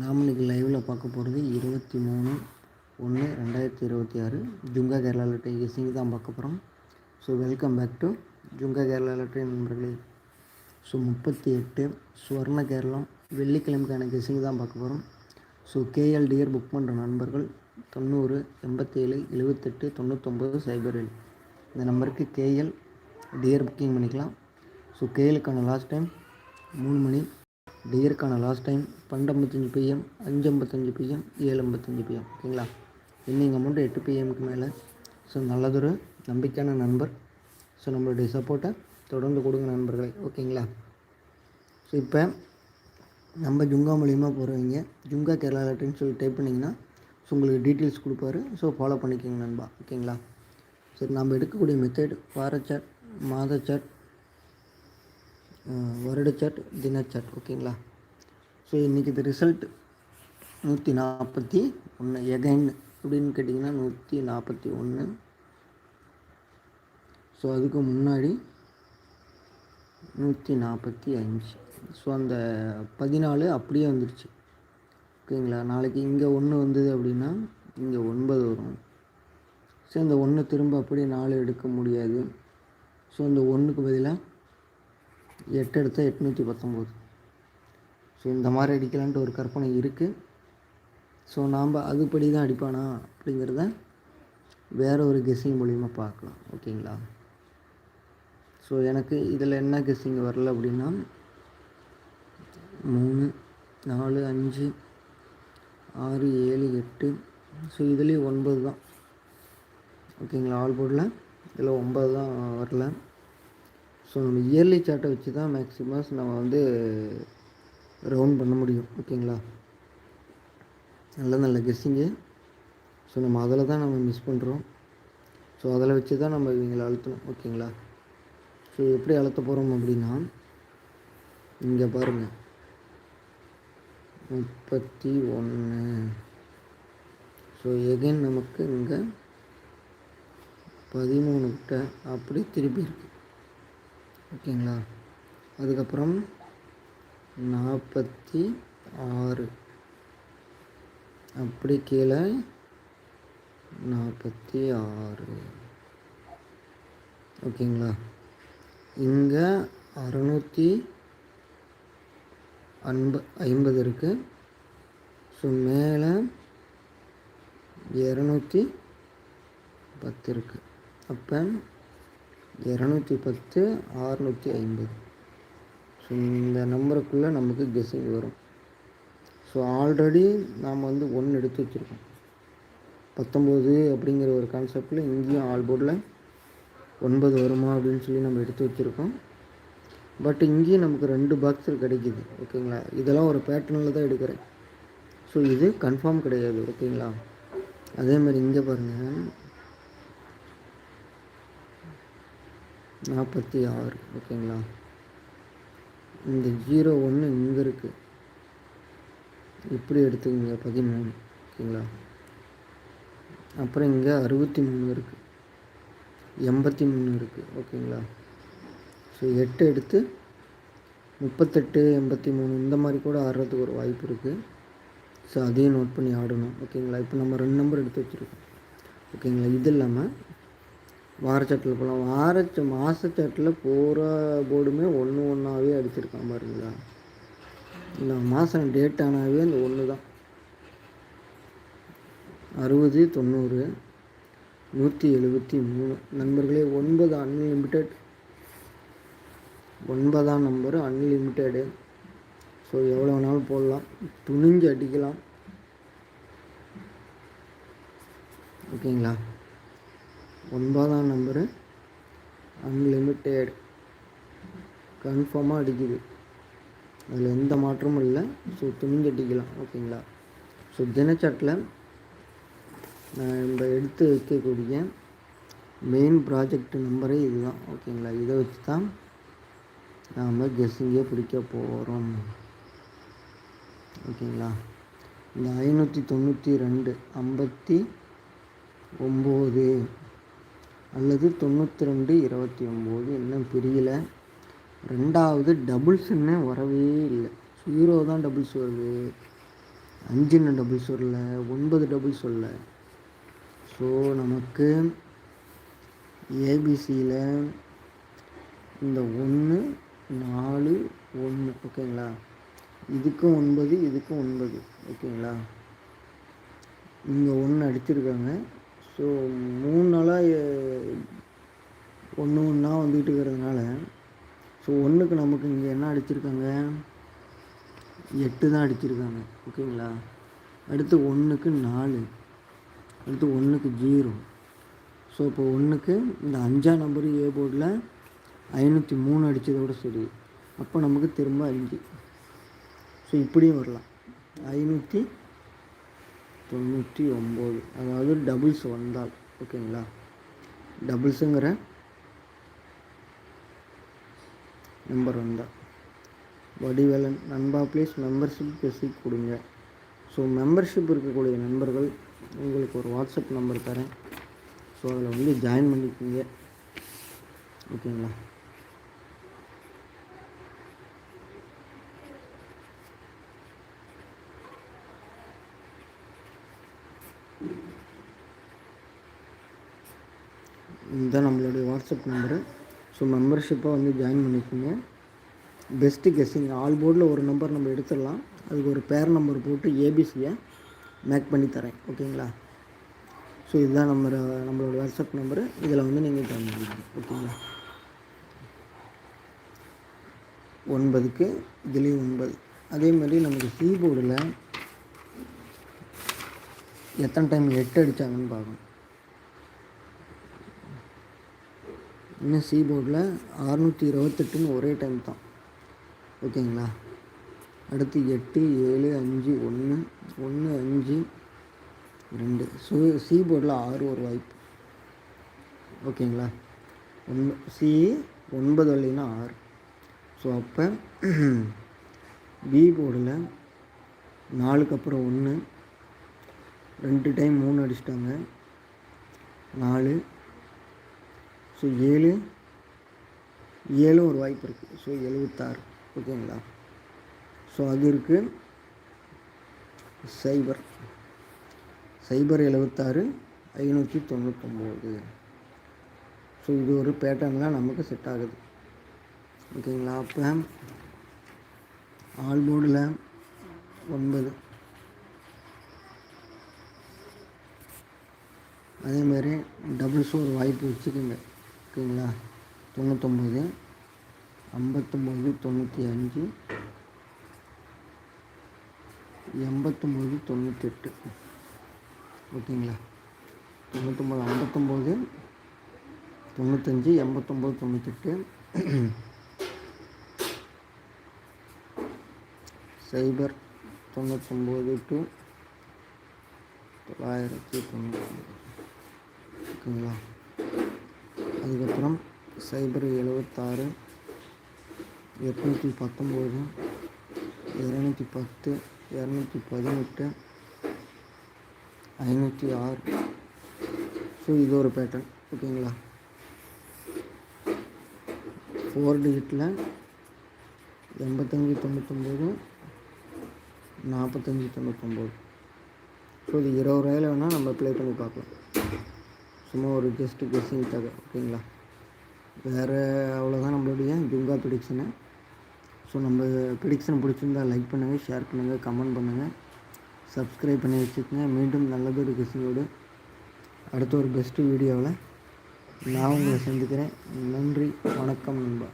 நாம் இன்றைக்கி லைவில் பார்க்க போகிறது இருபத்தி மூணு ஒன்று ரெண்டாயிரத்தி இருபத்தி ஆறு ஜுங்கா கேரளா லட்டை கெஸ்ஸிங் தான் பார்க்க போகிறோம் so welcome back to Junga Kerala லட்டை நண்பர்களே. ஸோ முப்பத்தி எட்டு சுவர்ண கேரளம் வெள்ளிக்கிழமைக்கான கெஸ்ஸிங் தான் பார்க்க போகிறோம் ஸோ கேஎல் டியர் புக் பண்ணுற நண்பர்கள் தொண்ணூறு எண்பத்தேழு எழுபத்தெட்டு தொண்ணூத்தொம்பது சைபர் ஏழு இந்த நம்பருக்கு கேஎல் டியர் புக்கிங் பண்ணிக்கலாம். ஸோ கேஎலுக்கான லாஸ்ட் டைம் மூணு மணி டியருக்கான லாஸ்ட் டைம் பன்னெண்டு பிஎம் அஞ்சு ஐம்பத்தஞ்சு பிஎம் ஏழு ஐம்பத்தஞ்சு பிஎம் ஓகேங்களா இன்னிங் அமௌண்ட் எட்டு பிஎம்க்கு மேலே. ஸோ நல்லதொரு நம்பிக்கையான நண்பர். ஸோ நம்மளுடைய சப்போர்ட்டை தொடர்ந்து கொடுங்க நண்பர்களே. ஓகேங்களா? ஸோ இப்போ நம்ம ஜுங்கா மூலியமாக போகிறவங்க ஜுங்கா கேரளா லெட்டர்னு சொல்லி டைப் பண்ணிங்கன்னா ஸோ உங்களுக்கு டீட்டெயில்ஸ் கொடுப்பாரு. ஸோ ஃபாலோ பண்ணிக்கோங்க நண்பா. ஓகேங்களா? சரி நம்ம எடுக்கக்கூடிய மெத்தட் வார சாட் மாத சாட் வருட சாட் தின சாட் ஓகேங்களா? ஸோ இன்றைக்கி இது ரிசல்ட் நூற்றி நாற்பத்தி ஒன்று எகைன் அப்படின்னு கேட்டிங்கன்னா நூற்றி நாற்பத்தி ஒன்று ஸோ அதுக்கு முன்னாடி நூற்றி நாற்பத்தி அஞ்சு. ஸோ அந்த பதினாலு அப்படியே வந்துடுச்சு ஓகேங்களா? நாளைக்கு இங்கே ஒன்று வந்தது அப்படின்னா இங்கே ஒன்பது வரும். ஸோ இந்த ஒன்று திரும்ப அப்படியே நாலு எடுக்க முடியாது. ஸோ இந்த ஒன்றுக்கு பதிலாக எட்டு எடுத்தால் எட்நூற்றி பத்தொம்போது. ஸோ இந்த மாதிரி அடிக்கலான்ட்டு ஒரு கற்பனை இருக்குது ஸோ நாம் அதுபடி தான் அடிப்பானா அப்படிங்கிறத வேறு ஒரு கெஸ்ஸிங் மூலிமா பார்க்கலாம். ஓகேங்களா? ஸோ எனக்கு இதில் என்ன கெஸ்ஸிங் வரல அப்படின்னா மூணு நாலு அஞ்சு ஆறு ஏழு எட்டு. ஸோ இதுலேயும் ஒன்பது தான் ஓகேங்களா? ஆல் போர்டில் இதில் ஒன்பது தான் வரல. ஸோ நம்ம இயர்லி சார்ட்டை வச்சு தான் மேக்ஸிமம்ஸ் நம்ம வந்து ரவுண்ட் பண்ண முடியும். ஓகேங்களா நல்ல நல்ல கெஸ்ஸிங்கு ஸோ நம்ம அதில் தான் நம்ம மிஸ் பண்ணுறோம் ஸோ அதில் வச்சு தான் நம்ம இவங்களை அழுத்தணும். ஓகேங்களா ஸோ எப்படி அழுத்த போகிறோம் அப்படின்னா இங்கே பாருங்கள் முப்பத்தி ஒன்று ஸோ எகைன் நமக்கு இங்கே பதிமூணு கிட்ட அப்படி திருப்பி இருக்குது ஓகேங்களா? அதுக்கப்புறம் நாற்பத்தி ஆறு அப்படி கீழே நாற்பத்தி ஆறு ஓகேங்களா? இங்கே அறநூற்றி அன்ப ஐம்பது இருக்குது ஸோ மேலே இரநூத்தி பத்து இருக்குது அப்போ இரநூத்தி பத்து ஆறுநூற்றி ஐம்பது. ஸோ இந்த நம்பருக்குள்ளே நமக்கு கெஸ்ஸிங் வரும். ஸோ ஆல்ரெடி நாம் வந்து ஒன்று எடுத்து வச்சுருக்கோம். பத்தொம்போது அப்படிங்கிற ஒரு கான்செப்டில் இங்கேயும் ஆல் போர்டில் ஒன்பது வருமா அப்படின்னு சொல்லி நம்ம எடுத்து வச்சுருக்கோம். பட் இங்கேயும் நமக்கு ரெண்டு பாக்ஸில் கிடைக்கிது ஓகேங்களா? இதெல்லாம் ஒரு பேட்டர்னில் தான் எடுக்கிறேன். ஸோ இது கன்ஃபார்ம் கிடையாது ஓகேங்களா? அதே மாதிரி இங்கே பாருங்கள் நாற்பத்தி ஆறு ஓகேங்களா? இந்த ஜீரோ ஒன்று இங்கே இருக்குது இப்படி எடுத்துக்கோங்க பதிமூணு ஓகேங்களா? அப்புறம் இங்கே அறுபத்தி மூணு இருக்குது எண்பத்தி மூணு இருக்குது ஓகேங்களா? ஸோ எட்டு எடுத்து முப்பத்தெட்டு எண்பத்தி மூணு இந்த மாதிரி கூட ஆடுறதுக்கு ஒரு வாய்ப்பு இருக்குது ஸோ அதையும் நோட் பண்ணி ஆடணும் ஓகேங்களா? இப்போ நம்ம ரெண்டு நம்பர் எடுத்து வச்சுருக்கோம் ஓகேங்களா? இது இல்லாமல் வாரச்சட்டில் போகலாம் வாரச்ச மாதச்சட்டில் பூரா போர்டுமே ஒன்று ஒன்றாவே அடிச்சிருக்கான் பாருங்களா. இந்த மாதம் டேட் ஆனாவே அந்த ஒன்று தான் அறுபது தொண்ணூறு நூற்றி எழுபத்தி மூணு. நண்பர்களே ஒன்பது அன்லிமிட்டெட் ஒன்பதாம் நம்பரு அன்லிமிட்டெடு ஸோ எவ்வளோ வேணாலும் போடலாம். துணிஞ்சு அடிக்கலாம். ஓகேங்களா ஒன்பதாம் நம்பரு அன்லிமிட்டெட் கன்ஃபார்மாக அடிக்குது. அதில் எந்த மாற்றமும் இல்லை. ஸோ துணிஞ்சட்டிக்கலாம் ஓகேங்களா ஸோ தினச்சாட்டில் நான் நம்ம எடுத்து வைக்கக்கூடிய மெயின் ப்ராஜெக்ட் நம்பரே இதுதான். ஓகேங்களா இதை வச்சு தான் நாம் கெஸ்ஸிங்கே பிடிக்க போகிறோம் ஓகேங்களா இந்த ஐநூற்றி தொண்ணூற்றி ரெண்டு ஐம்பத்தி ஒம்பது. அல்லது தொண்ணூற்றி ரெண்டு இருபத்தி ஒம்பது இன்னும் பிரியல? ரெண்டாவது டபுள்ஸ்ன்னு வரவே இல்லை. ஜீரோ தான் டபுள்ஸ் வருது. அஞ்சுன்னு டபுள் வரல? ஒன்பது டபுள் வரல. ஸோ நமக்கு ஏபிசியில் இந்த ஒன்று நாலு ஒன்று ஓகேங்களா இதுக்கும் ஒன்பது இதுக்கும் ஒன்பது ஓகேங்களா இங்கே ஒன்று அடிச்சிருக்காங்க. ஸோ மூணு நாளாக ஒன்று ஒன்றா வந்துக்கிட்டு இருக்கிறதுனால ஸோ ஒன்றுக்கு நமக்கு இங்கே என்ன அடிச்சிருக்காங்க? எட்டு தான் அடிச்சிருக்காங்க ஓகேங்களா? அடுத்து ஒன்றுக்கு நாலு அடுத்து ஒன்றுக்கு ஜீரோ. ஸோ இப்போ ஒன்றுக்கு இந்த அஞ்சாம் நம்பரு ஏ போர்டில் ஐநூற்றி மூணு அடித்ததோடு சரி. அப்போ நமக்கு திரும்ப அஞ்சு. ஸோ இப்படியும் வரலாம். ஐநூற்றி தொண்ணூற்றி ஒம்பது. அதாவது டபுள்ஸ் வந்தால் ஓகேங்களா? டபுள்ஸுங்கிற நம்பர் வந்தால். வடிவேலன் நண்பா ப்ளீஸ் மெம்பர்ஷிப் பேசி கொடுங்க. ஸோ மெம்பர்ஷிப் இருக்கக்கூடிய நண்பர்கள் உங்களுக்கு ஒரு வாட்ஸ்அப் நம்பர் தரேன். ஸோ அதில் வந்து ஜாயின் பண்ணிக்கோங்க. ஓகேங்களா? இதுதான் நம்மளுடைய வாட்ஸ்அப் நம்பரு ஸோ மெம்பர்ஷிப்பாக வந்து ஜாயின் பண்ணிக்கோங்க. பெஸ்ட்டு கெஸ்ஸிங் ஆல் போர்டில் ஒரு நம்பர் நம்ம எடுத்துடலாம். அதுக்கு ஒரு பேர் நம்பர் போட்டு ஏபிசியை மேக் பண்ணி தரேன். ஓகேங்களா ஸோ இதுதான் நம்ம நம்மளோட வாட்ஸ்அப் நம்பரு இதில் வந்து நீங்கள் ஜாயின் பண்ணிக்கணும் ஓகேங்களா ஒன்பதுக்கு இதுலேயும் ஒன்பது. அதே மாதிரி நமக்கு கீபோர்டில் எத்தனை டைம் எட்டு அடித்தாங்கன்னு பார்க்கணும். இன்னும் சி போர்டில் அறநூற்றி இருபத்தெட்டுன்னு ஒரே டைம் தான். ஓகேங்களா? அடுத்து எட்டு ஏழு அஞ்சு ஒன்று ஒன்று அஞ்சு ரெண்டு. ஸோ சி போர்டில் ஆறு ஒரு வாய்ப்பு. ஓகேங்களா? ஒன் சி ஒன்பது வழின்னா ஆறு. ஸோ அப்போ பி போர்டில் நாலுக்கு அப்புறம் ஒன்று ரெண்டு டைம் மூணு அடிச்சிட்டாங்க. நாலு ஸோ ஏழு ஏழும் ஒரு வாய்ப்பு இருக்குது ஸோ எழுபத்தாறு ஓகேங்களா? ஸோ அது இருக்குது சைபர். சைபர் எழுபத்தாறு ஐநூற்றி தொண்ணூத்தொம்பது. ஸோ இது ஒரு பேட்டர்ன்லாம் நமக்கு செட் ஆகுது. ஓகேங்களா? அப்போ ஆல் போர்டில் ஒன்பது. அதேமாதிரி டபுள்ஸும் ஒரு வாய்ப்பு வச்சுக்கோங்க. ஓகேங்களா தொண்ணூத்தொம்பது ஐம்பத்தொம்போது தொண்ணூற்றி அஞ்சு எண்பத்தொம்போது தொண்ணூற்றெட்டு ஓகேங்களா? தொண்ணூத்தொம்பது ஐம்பத்தொம்போது தொண்ணூத்தஞ்சு எண்பத்தொம்போது தொண்ணூற்றெட்டு சைபர் தொண்ணூத்தொம்பது டு தொள்ளாயிரத்தி தொண்ணூற்றி ஓகேங்களா? அதுக்கப்புறம் சைபர் எழுபத்தாறு எட்நூற்றி பத்தொம்போது இரநூத்தி பத்து இரநூத்தி பதினெட்டு ஐநூற்றி ஆறு ஸோ இது ஒரு பேட்டர்ன் ஓகேங்களா ஃபோர் டிஜிட்டில் எண்பத்தஞ்சு தொண்ணூத்தொம்பது நாற்பத்தஞ்சி தொண்ணூத்தொம்பது. ஸோ இது இருபது ரூபாயில் வேணால் நம்ம ப்ளே பண்ணி பார்க்கலாம். சும்மா ஒரு ஜஸ்ட்டு கெஸ்ஸிங்காக ஓகேங்களா? வேறு அவ்வளோதான் நம்மளுடைய ஜுங்கா ப்ரிடிக்ஷனு ஸோ நம்ம ப்ரிடிக்ஷன் பிடிச்சிருந்தால் லைக் பண்ணுங்கள் ஷேர் பண்ணுங்கள் கமெண்ட் பண்ணுங்கள் சப்ஸ்கிரைப் பண்ணி வச்சுக்கோங்க. மீண்டும் நல்லதொரு கெஸ்ஸிங்கோடு அடுத்த ஒரு பெஸ்ட்டு வீடியோவில் நான் உங்களை சந்திக்கிறேன். நன்றி வணக்கம் நண்பா.